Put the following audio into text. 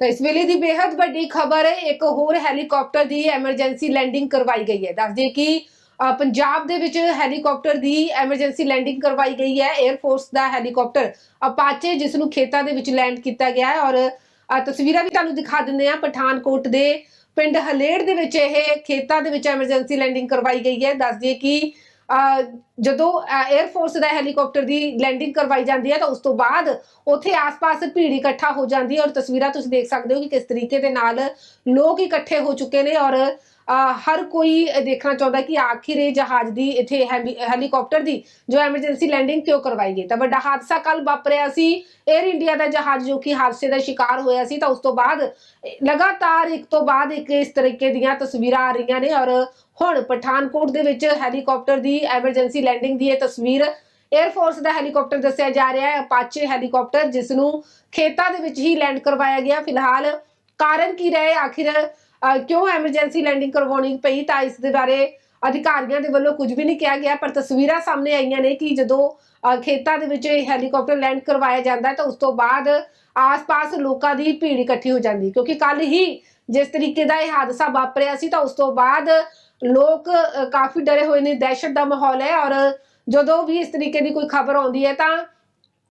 ਤਾਂ ਇਸ ਵੇਲੇ ਦੀ ਬੇहद ਵੱਡੀ ਖਬਰ ਹੈ, ਇੱਕ ਹੋਰ ਹੈਲੀਕਾਪਟਰ ਦੀ ਐਮਰਜੈਂਸੀ ਲੈਂਡਿੰਗ ਕਰਵਾਈ ਗਈ ਹੈ। ਦੱਸਦੇ ਕਿ ਪੰਜਾਬ ਦੇ ਵਿੱਚ ਹੈਲੀਕਾਪਟਰ ਦੀ ਐਮਰਜੈਂਸੀ ਲੈਂਡਿੰਗ ਕਰਵਾਈ ਗਈ ਹੈ। 에ਅਰ ਦਾ ਹੈਲੀਕਾਪਟਰ ਅਪਾਚੇ ਜਿਸ ਨੂੰ ਖੇਤਾਂ ਦੇ ਵਿੱਚ ਲੈਂਡ ਕੀਤਾ ਗਿਆ ਹੈ ਔਰ ਤਸਵੀਰਾਂ ਵੀ ਤੁਹਾਨੂੰ ਦਿਖਾ ਦਿੰਦੇ ਆ ਪਠਾਨਕੋਟ ਦੇ ਪਿੰਡ ਹਲੇੜ ਦੇ ਵਿੱਚ ਇਹ ਖੇਤਾਂ ਦੇ ਵਿੱਚ ਐਮਰਜੈਂਸੀ ਲੈਂਡਿੰਗ ਕਰਵਾਈ ਗਈ ਹੈ। ਦੱਸ ਕਿ ਜਦੋਂ 에ਅਰ ਫੋਰਸ ਦਾ ਹੈਲੀਕਾਪਟਰ ਦੀ ਲੈਂਡਿੰਗ ਕਰਵਾਈ ਜਾਂਦੀ ਹੈ ਤਾਂ ਉਸ ਤੋਂ ਬਾਅਦ ਉੱਥੇ ਆਸ-ਪਾਸ ਭੀੜ ਇਕੱਠਾ ਹੋ ਜਾਂਦੀ ਹੈ ਔਰ ਤਸਵੀਰਾਂ ਤੁਸੀਂ ਦੇਖ ਸਕਦੇ ਹੋ ਕਿ ਕਿਸ ਤਰੀਕੇ ਦੇ ਨਾਲ ਲੋਕ ਇਕੱਠੇ ਹੋ ਚੁੱਕੇ ਨੇ ਔਰ ਹਰ ਕੋਈ ਦੇਖਣਾ ਚਾਹੁੰਦਾ ਕਿ ਆਖਿਰ ਇਹ ਜਹਾਜ਼ ਦੀ ਇੱਥੇ ਹੈਲੀਕਾਪਟਰ ਦੀ ਜੋ ਐਮਰਜੈਂਸੀ ਲੈਂਡਿੰਗ ਕਿਉਂ ਕਰਵਾਈ ਗਈ? ਤਾਂ ਵੱਡਾ ਹਾਦਸਾ ਕੱਲ ਵਾਪਰਿਆ ਸੀ। 에ਅਰ ਇੰਡੀਆ ਦਾ ਜਹਾਜ਼ ਜੋ ਕਿ ਹਾਦਸੇ ਦਾ ਸ਼ਿਕਾਰ ਹੋਇਆ ਸੀ, ਤਾਂ ਉਸ ਤੋਂ ਬਾਅਦ ਲਗਾਤਾਰ ਇੱਕ ਤੋਂ ਬਾਅਦ ਇੱਕ ਇਸ ਤਰੀਕੇ ਦੀਆਂ ਤਸਵੀਰਾਂ ਆ ਰਹੀਆਂ ਨੇ ਔਰ ਹੁਣ ਪਠਾਨਕੋਟ ਦੇ ਵਿੱਚ ਹੈਲੀਕਾਪਟਰ ਦੀ ਐਮਰਜੈਂਸੀ ਲੈਂਡਿੰਗ ਦੀ ਇਹ ਤਸਵੀਰ 에ਅਰ ਫੋਰਸ ਦਾ ਹੈਲੀਕਾਪਟਰ ਦੱਸਿਆ ਜਾ ਰਿਹਾ ਹੈ, ਅਪਾਚੇ ਹੈਲੀਕਾਪਟਰ, ਜਿਸ ਨੂੰ ਖੇਤਾਂ ਦੇ ਵਿੱਚ ਹੀ ਲੈਂਡ ਕਰਵਾਇਆ ਗਿਆ। ਫਿਲਹਾਲ ਕਾਰਨ ਕੀ ਰਹੇ? ਆਖਿਰ ਕਿਉਂ ਐਮਰਜੈਂਸੀ ਲੈਂਡਿੰਗ ਕਰਵਾਉਣੀ ਪਈ ਤਾਂ ਇਸ ਦੇ ਬਾਰੇ ਅਧਿਕਾਰੀਆਂ ਦੇ ਵੱਲੋਂ ਕੁਝ ਵੀ ਨਹੀਂ ਕਿਹਾ ਗਿਆ, ਪਰ ਤਸਵੀਰਾਂ ਸਾਹਮਣੇ ਆਈਆਂ ਨੇ ਕਿ ਜਦੋਂ ਖੇਤਾਂ ਦੇ ਵਿੱਚ ਇਹ ਹੈਲੀਕਾਪਟਰ ਲੈਂਡ ਕਰਵਾਇਆ ਜਾਂਦਾ ਤਾਂ ਉਸ ਤੋਂ ਬਾਅਦ ਆਸ-ਪਾਸ ਲੋਕਾਂ ਦੀ ਭੀੜ ਇਕੱਠੀ ਹੋ ਜਾਂਦੀ, ਕਿਉਂਕਿ ਕੱਲ ਹੀ ਜਿਸ ਤਰੀਕੇ ਦਾ ਇਹ ਹਾਦਸਾ ਵਾਪਰਿਆ ਸੀ ਤਾਂ ਉਸ ਤੋਂ ਬਾਅਦ ਲੋਕ ਕਾਫੀ ਡਰੇ ਹੋਏ ਨੇ, ਦਹਿਸ਼ਤ ਦਾ ਮਾਹੌਲ ਹੈ ਔਰ ਜਦੋਂ ਵੀ ਇਸ ਤਰੀਕੇ ਦੀ ਕੋਈ ਖਬਰ ਆਉਂਦੀ ਹੈ ਤਾਂ